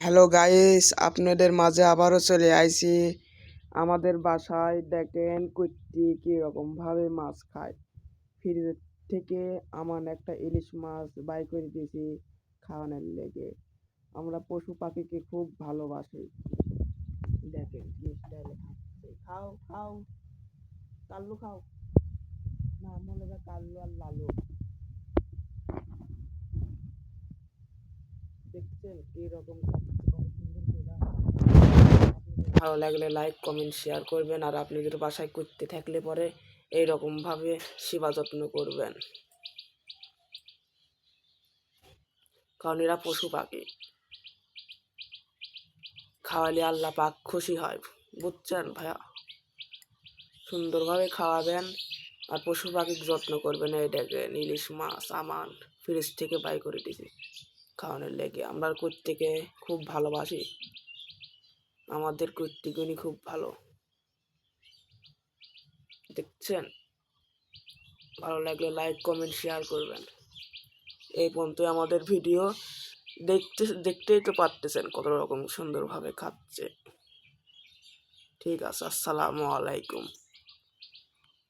Hello guys, আপনাদের মাঝে আবারও চলে আইছি। আমাদের বাসায় দেখেন কুত্তি কীরকম ভাবে মাছ খায়। ফ্রিজের থেকে আমার একটা ইলিশ মাছ বাই করে দিয়েছি খাওয়ানোর লেগে। আমরা পশু পাখিকে খুব ভালোবাসি। দেখেন খাও খাও। কাল্লু খাও। না, মনে হয় কাল্লু আর লালু। দেখছেন কি রকম ভালো লাগলে লাইক কমেন্ট শেয়ার করবেন। আর আপনাদের বাসায় করতে থাকলে পরে এইরকম ভাবে সেবা যত্ন করবেন। কারণ এরা পশু পাখি। খাওয়ালে আল্লাহ পাক খুশি হয়, বুঝছেন ভাইয়া? সুন্দরভাবে খাওয়াবেন আর পশু পাখির যত্ন করবেন এই দেখেন, ইলিশ মাছ, আমান, ফ্রিজ থেকে বাই করে দিয়েছি। খাওয়ানোর লেগে আমরা কুত্তিকে খুব ভালোবাসি। আমাদের কুত্তিগুনি খুব ভালো। দেখছেন? ভালো লাগলে লাইক কমেন্ট শেয়ার করবেন। এই পর্যন্ত আমাদের ভিডিও দেখতে, দেখতেই তো পারতেছেন কত রকম সুন্দরভাবে খাচ্ছে। ঠিক আছে, আসসালামু আলাইকুম।